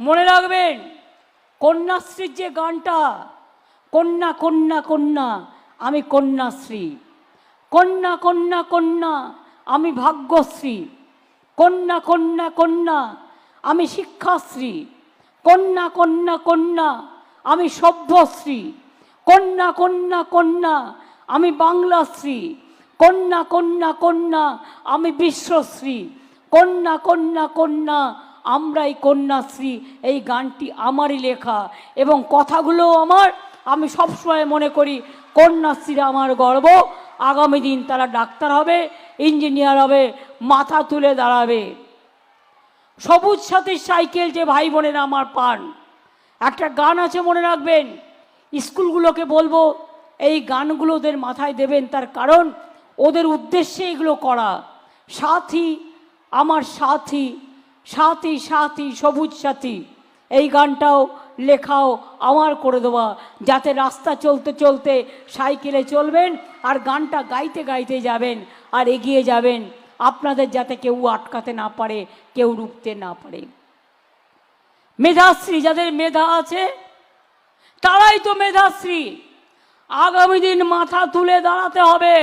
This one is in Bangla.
মনে রাখবেন কন্যাশ্রীর যে গানটা কন্যা কন্যা কন্যা আমি কন্যাশ্রী কন্যা কন্যা কন্যা আমি ভাগ্যশ্রী কন্যা কন্যা কন্যা আমি শিক্ষাশ্রী কন্যা কন্যা কন্যা আমি সভ্যশ্রী কন্যা কন্যা কন্যা আমি বাংলাশ্রী কন্যা কন্যা কন্যা আমি বিশ্বশ্রী কন্যা কন্যা কন্যা আমরাই কন্যাশ্রী, এই গানটি আমারই লেখা এবং কথাগুলো আমার, আমি সবসময় মনে করি কন্যাশ্রী আমার গর্ব, আগামী দিন তারা ডাক্তার হবে, ইঞ্জিনিয়ার হবে, মাথা তুলে দাঁড়াবে। সবুজ সাথীর সাইকেল যে ভাই বোনেরা আমার পান, একটা গান আছে মনে রাখবেন, স্কুলগুলোকে বলব, এই গানগুলো ওদের মাথায় দেবেন তার কারণ, ওদের উদ্দেশ্যে এগুলো করা। সাথী, আমার সাথী সাথী সাথী, সবুজ সাথী, এই গানটাও লেখাও আমার করে দেওয়া। যাতে রাস্তা চলতে চলতে সাইকেলে চলবেন আর গানটা গাইতে গাইতে যাবেন আর এগিয়ে যাবেন। আপনাদের যাতে কেউ আটকাতে না পারে, কেউ রুখতে না পারে। মেধাশ্রী, যাদের মেধা আছে, তারাই তো মেধাশ্রী। আগামী দিন মাথা তুলে দাঁড়াতে হবে।